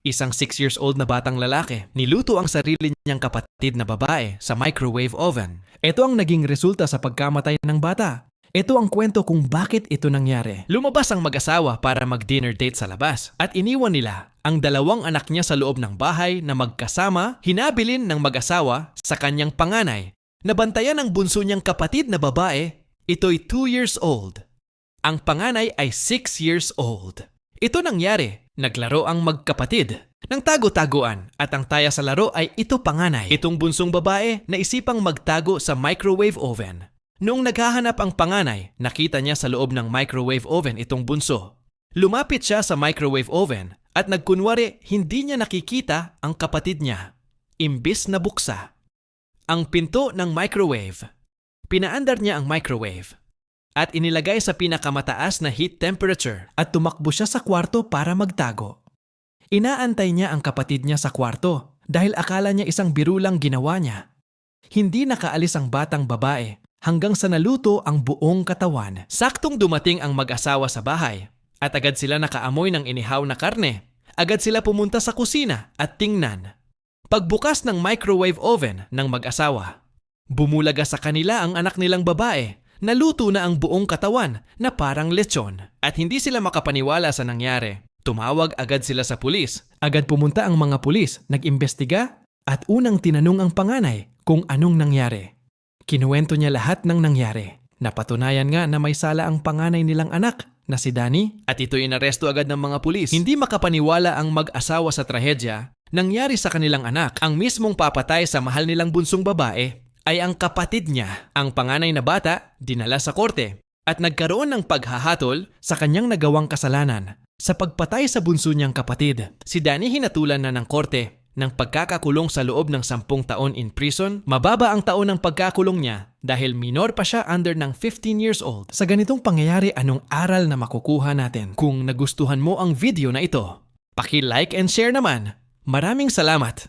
Isang 6 years old na batang lalaki, niluto ang sarili niyang kapatid na babae sa microwave oven. Ito ang naging resulta sa pagkamatay ng bata. Ito ang kwento kung bakit ito nangyari. Lumabas ang mag-asawa para mag-dinner date sa labas at iniwan nila ang dalawang anak niya sa loob ng bahay na magkasama hinabilin ng mag-asawa sa kanyang panganay. Nabantayan ang bunso niyang kapatid na babae, ito'y 2 years old. Ang panganay ay 6 years old. Ito nangyari, naglaro ang magkapatid. Nang tago-taguan at ang taya sa laro ay ito panganay. Itong bunsong babae na isipang magtago sa microwave oven. Noong naghahanap ang panganay, nakita niya sa loob ng microwave oven itong bunso. Lumapit siya sa microwave oven at nagkunwari hindi niya nakikita ang kapatid niya. Imbis na buksa. Ang pinto ng microwave. Pinaandar niya ang microwave at inilagay sa pinakamataas na heat temperature at tumakbo siya sa kwarto para magtago. Inaantay niya ang kapatid niya sa kwarto dahil akala niya isang birulang ginawa niya. Hindi nakaalis ang batang babae hanggang sa naluto ang buong katawan. Saktong dumating ang mag-asawa sa bahay at agad sila nakaamoy ng inihaw na karne. Agad sila pumunta sa kusina at tingnan. Pagbukas ng microwave oven ng mag-asawa, bumulaga sa kanila ang anak nilang babae Naluto na ang buong katawan na parang lechon at hindi sila makapaniwala sa nangyari. Tumawag agad sila sa pulis. Agad pumunta ang mga pulis, nag-imbestiga at unang tinanong ang panganay kung anong nangyari. Kinuwento niya lahat ng nangyari. Napatunayan nga na may sala ang panganay nilang anak na si Danny at ito inaresto agad ng mga pulis. Hindi makapaniwala ang mag-asawa sa trahedya nangyari sa kanilang anak ang mismong papatay sa mahal nilang bunsong babae ay ang kapatid niya. Ang panganay na bata, dinala sa korte at nagkaroon ng paghahatol sa kanyang nagawang kasalanan sa pagpatay sa bunso niyang kapatid. Si Danny hinatulan na ng korte ng pagkakakulong sa loob ng sampung taon in prison, mababa ang taon ng pagkakulong niya dahil minor pa siya under ng 15 years old. Sa ganitong pangyayari, anong aral na makukuha natin? Kung nagustuhan mo ang video na ito, paki-like and share naman. Maraming salamat!